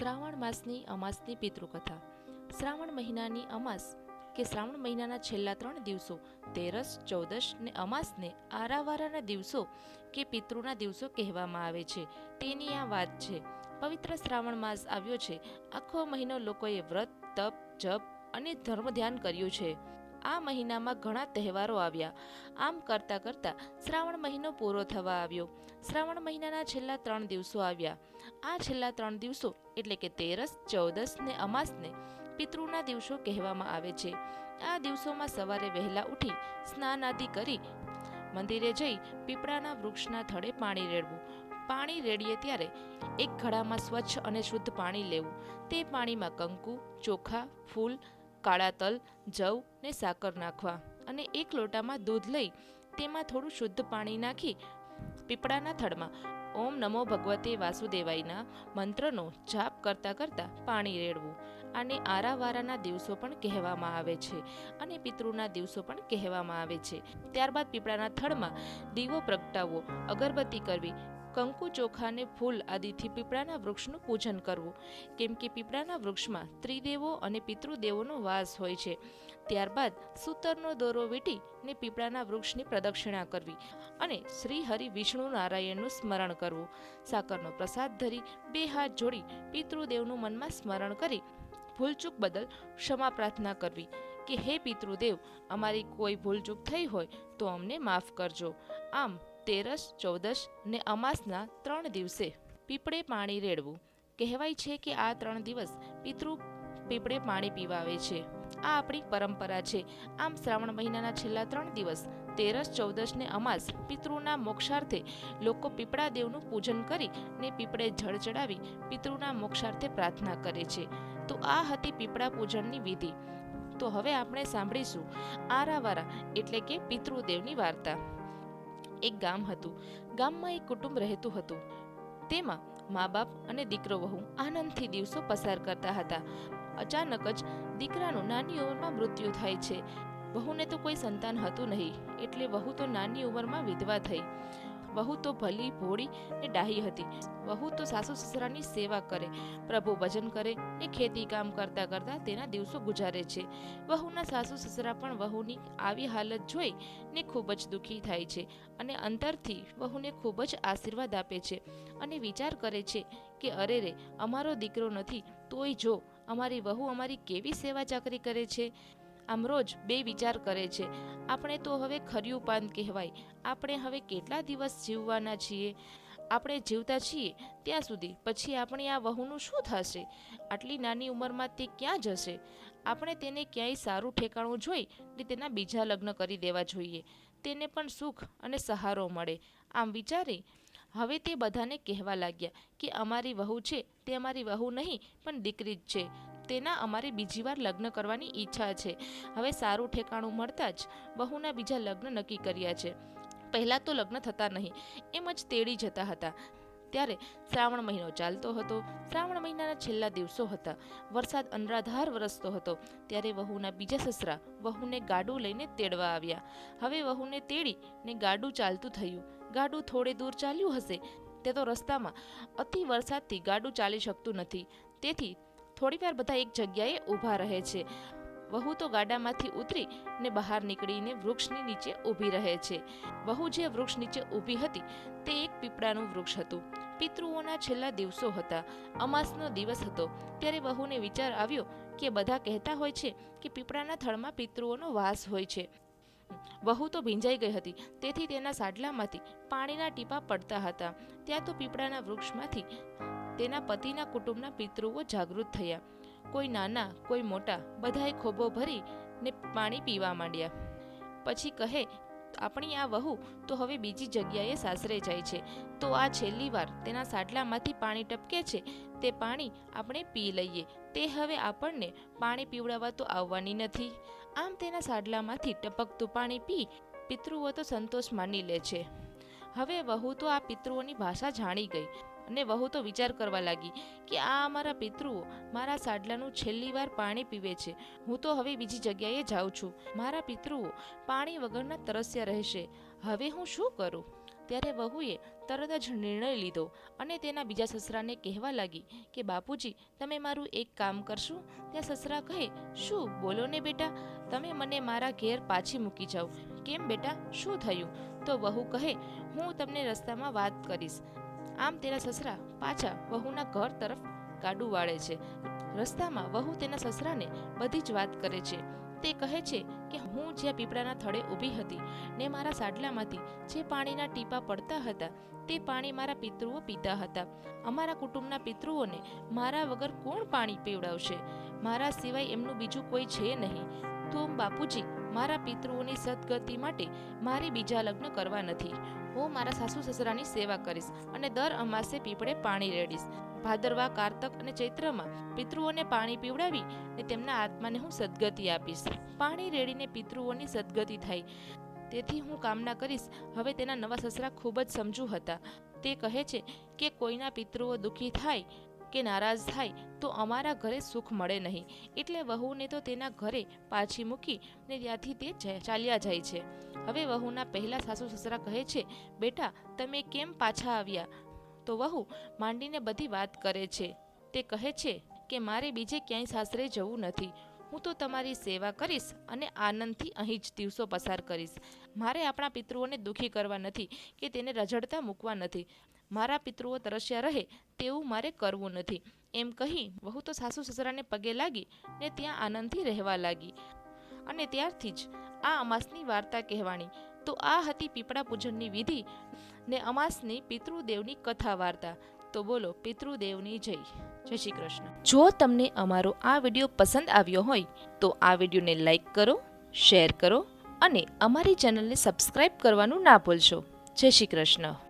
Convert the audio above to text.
શ્રાવણ માસની અમાસની પિતૃકથા. શ્રાવણ મહિનાની અમાસ કે શ્રાવણ મહિનાના છેલ્લા ત્રણ દિવસો, તેરસ ચૌદશ ને અમાસને આરાવારાના દિવસો કે પિતૃના દિવસો કહેવામાં આવે છે. તેની આ વાત છે. પવિત્ર શ્રાવણ માસ આવ્યો છે. આખો મહિનો લોકોએ વ્રત, તપ, જપ અને ધર્મ ધ્યાન કર્યું છે. આ મહિનામાં ઘણા તહેવારો આવ્યા. આમ કરતાં કરતાં શ્રાવણ મહિનો પૂરો થવા આવ્યો. શ્રાવણ મહિનાના છેલ્લા ત્રણ દિવસો આવ્યા. આ છેલ્લા ત્રણ દિવસો એટલે કે તેરસ, ચૌદસ ને અમાસને પિતૃના દિવસો કહેવામાં આવે છે. આ દિવસોમાં સવારે વહેલા ઉઠી સ્નાન આદિ કરી મંદિરે જઈ પીપળાના વૃક્ષના થડે પાણી રેડવું. પાણી રેડીએ ત્યારે એક ઘડામાં સ્વચ્છ અને શુદ્ધ પાણી લેવું. તે પાણીમાં કંકુ, ચોખા, ફૂલ કાળા તલ, જવ ને સાકર નાખવા અને એક લોટામાં દૂધ લઈ તેમાં થોડું શુદ્ધ પાણી નાખી પીપળાના થડમાં ઓમ નમો ભગવતે વાસુદેવાયના મંત્રનો જાપ કરતા કરતા પાણી રેડવું. આને આરાવારાના દિવસો પણ કહેવામાં આવે છે અને પિતૃના દિવસો પણ કહેવામાં આવે છે. ત્યારબાદ પીપળાના થડમાં દીવો પ્રગટાવવો, અગરબત્તી કરવી કંકુ ચોખાને ફૂલ આદિથી પીપળાના વૃક્ષનું પૂજન કરવું. કેમ કે પીપળાના વૃક્ષમાં ત્રિદેવો અને પિતૃદેવોનો વાસ હોય છે. ત્યારબાદ સૂતરનો દોરો વીંટી ને પીપળાના વૃક્ષની પ્રદક્ષિણા કરવી અને શ્રી હરિ વિષ્ણુ નારાયણનું સ્મરણ કરવું. સાકરનો પ્રસાદ ધરી બે હાથ જોડી પિતૃદેવનું મનમાં સ્મરણ કરી ભૂલચૂક બદલ ક્ષમા પ્રાર્થના કરવી કે, હે પિતૃદેવ, અમારી કોઈ ભૂલચૂક થઈ હોય તો અમને માફ કરજો. આમ તેરસ ચૌદશ ને અમાસના ત્રણ દિવસે પીપળે પાણી રેડવું. કહેવાય છે કે આ ત્રણ દિવસ પિતૃ પીપળે પાણી પીવાવે છે. આ આપણી પરંપરા છે. આમ શ્રાવણ મહિનાના છેલ્લા ત્રણ દિવસ તેરસ ચૌદશ ને અમાસ પિતૃના મોક્ષાર્થે લોકો પીપળા દેવનું પૂજન કરી ને પીપળે જળ ચડાવી પિતૃના મોક્ષાર્થે પ્રાર્થના કરે છે. તો આ હતી પીપળા પૂજનની વિધિ. તો હવે આપણે સાંભળીશું આરાવારા એટલે કે પિતૃદેવની વાર્તા. એક ગામ હતું. ગામમાં એક કુટુંબ રહેતું હતું. તેમાં મા બાપ અને દીકરો વહુ આનંદથી દિવસો પસાર કરતા હતા. અચાનક જ દીકરાનું નાની ઉંમરમાં મૃત્યુ થાય છે. વહુને તો કોઈ સંતાન હતું નહીં. એટલે વહુ તો નાની ઉંમરમાં વિધવા થઈ. વહુ તો ભલી ભોળી ને ડાહી હતી. વહુ તો સાસુ સસરાની સેવા કરે. પ્રભુ ભજન કરે ને ખેતી કામ કરતા કરતા તેના દિવસો ગુજારે છે. વહુના સાસુ સસરા પણ વહુની આવી હાલત જોઈ ને ખૂબ જ દુઃખી થાય છે અને અંતરથી વહુને ખૂબ જ આશીર્વાદ આપે છે અને વિચાર કરે છે કે, અરે રે, અમારો દીકરો નથી, તોય જો અમારી વહુ અમારી કેવી સેવા ચાકરી કરે છે? આમ રોજ બે વિચાર કરે છે. આપણે તો હવે ખર્યું પાન કહેવાય. આપણે હવે કેટલા દિવસ જીવવાના છીએ? આપણે જીવતા છીએ ત્યાં સુધી. પછી આપણી આ વહુનું શું થશે? આટલી નાની ઉંમરમાં તે ક્યાં જશે? આપણે તેને ક્યાંય સારું ઠેકાણું જોઈ ને તેના બીજા લગ્ન કરી દેવા જોઈએ. તેને પણ સુખ અને સહારો મળે. આમ વિચારી, હવે તે બધાને કહેવા લાગ્યા કે અમારી વહુ છે. તે અમારી વહુ નહીં, પણ દીકરી જ છે. તેના અમારે બીજી વાર લગ્ન કરવાની ઈચ્છા છે. હવે સારું ઠેકાણું મળતા જ બહુના બીજા લગ્ન નક્કી કર્યા છે. પહેલાં તો લગ્ન થતા નહીં, એમ જ તેડી જતા હતા. ત્યારે શ્રાવણ મહિનો ચાલતો હતો. શ્રાવણ મહિનાના છેલ્લા દિવસો હતા. વરસાદ અનરાધાર વરસતો હતો. ત્યારે વહુના બીજા સસરા વહુને ગાડું લઈને તેડવા આવ્યા. હવે વહુને તેડી ને ગાડું ચાલતું થયું. ગાડું થોડે દૂર ચાલ્યું હશે, તે તો રસ્તામાં અતિ વરસાદથી ગાડું ચાલી શકતું નથી. તેથી થોડીવાર બધા એક જગ્યાએ ઊભા રહે છે. વહુ તો ગાડામાંથી ઉતરી ને બહાર નીકળીને વૃક્ષની નીચે ઊભી રહે છે. વહુ જે વૃક્ષ નીચે ઊભી હતી તે એક પીપળાનું વૃક્ષ હતું. પિતૃઓના છેલ્લા દિવસો હતા. અમાસનો દિવસ હતો. ત્યારે વહુને વિચાર આવ્યો કે બધા કહેતા હોય છે કે પીપળાના થળમાં પિતૃઓનો વાસ હોય છે. વહુ તો ભીંજાઈ ગઈ હતી. તેથી તેના સાડલામાંથી પાણીના ટીપા પડતા હતા. ત્યાં તો પીપળાના વૃક્ષમાંથી તેના પતિના કુટુંબના પિતૃઓ જાગૃત થયા. કોઈ નાના, કોઈ મોટા, બધાએ ખોબો ભરી ને પાણી પીવા માંડ્યા. પછી કહે, આપણી આ વહુ તો હવે બીજી જગ્યાએ સાસરે જાય છે. તો આ છેલ્લી વાર તેના સાડલામાંથી પાણી ટપકે છે. તે પાણી આપણે પી લઈએ. તે હવે આપણને પાણી પીવડાવવા તો આવવાની નથી. આમ તેના સાડલામાંથી ટપકતું પાણી પી પિતૃઓ તો સંતોષ માની લે છે. હવે વહુ તો આ પિતૃઓની ભાષા જાણી ગઈ. અને વહુ તો વિચાર કરવા લાગી કે આ અમારા પિતૃઓ મારા સાડલાનું છેલ્લી વાર પાણી પીવે છે. હું તો હવે બીજી જગ્યાએ જાઉં છું. મારા પિતૃઓ પાણી વગરના તરસ્યા રહેશે. હવે હું શું કરું? ત્યારે વહુએ તરત જ નિર્ણય લીધો અને તેના બીજા સસરાને કહેવા લાગી કે બાપુજી, તમે મારું એક કામ કરશો? ત્યાં સસરા કહે, શું? બોલો ને બેટા. તમે મને મારા ઘેર પાછી મૂકી જાઓ. કેમ બેટા? શું થયું? તો વહુ કહે, હું તમને રસ્તામાં વાત કરીશ. આમ તેના સસરા પાછા વહુના ઘર તરફ ગાડું વાળે છે. રસ્તામાં વહુ તેના સસરાને બધી જ વાત કરે છે. તે કહે છે કે હું જ્યાં પીપળાના થડે ઊભી હતી ને મારા સાડલામાંથી જે પાણીના ટીપા પડતા હતા તે પાણી મારા પિતૃઓ પીતા હતા. અમારા કુટુંબના પિતૃઓને મારા વગર કોણ પાણી પીવડાવશે? મારા સિવાય એમનું બીજું કોઈ છે નહીં. તો બાપુજી, મારા પિતૃઓની સદગતિ માટે મારે બીજા લગ્ન કરવા નથી. હું મારા સાસુ સસરાની સેવા કરીશ અને દર અમાસે પીપળે પાણી રેડીશ. ભાદરવા, કારતક અને ચૈત્રમાં પિતૃઓને પાણી પીવડાવી ને તેમના આત્માને હું સદગતિ આપીશ. પાણી રેડીને પિતૃઓની સદગતિ થાય તેથી હું કામના કરીશ. હવે તેના નવા સસરા ખૂબ જ સમજુ હતા. તે કહે છે કે કોઈના પિતૃઓ દુઃખી થાય કે નારાજ થાય તો અમારા ઘરે સુખ મળે નહીં. એટલે વહુને તો તેના ઘરે પાછી મૂકી ને ત્યાંથી તે ચાલ્યા જાય છે. હવે વહુના પહેલા સાસુ સસરા કહે છે, બેટા, તમે કેમ પાછા આવ્યા? તો વહુ માંડીને બધી વાત કરે છે. તે કહે છે કે, મારે બીજે ક્યાંય સાસરે જવું નથી. હું તો તમારી સેવા કરીશ અને આનંદથી અહીં જ દિવસો પસાર કરીશ. મારે આપણા પિતૃઓને દુઃખી કરવા નથી કે તેને રઝળતા મૂકવા નથી. મારા પિતૃઓ તરસ્યા રહે તેવું મારે કરવું નથી. એમ કહી વહુ તો સાસુ સસરાને પગે લાગી ને ત્યાં આનંદથી રહેવા લાગી. અને ત્યારથી જ આ અમાસની વાર્તા કહેવાણી. તો આ હતી પીપળા પૂજનની વિધિ ને અમાસની પિતૃદેવની કથા વાર્તા. તો બોલો, પિતૃદેવની જય. જય શ્રી કૃષ્ણ. જો તમને અમારો આ વીડિયો પસંદ આવ્યો હોય, તો આ વિડીયોને લાઈક કરો, શેર કરો અને અમારી ચેનલને સબસ્ક્રાઈબ કરવાનું ના ભૂલશો. જય શ્રી કૃષ્ણ.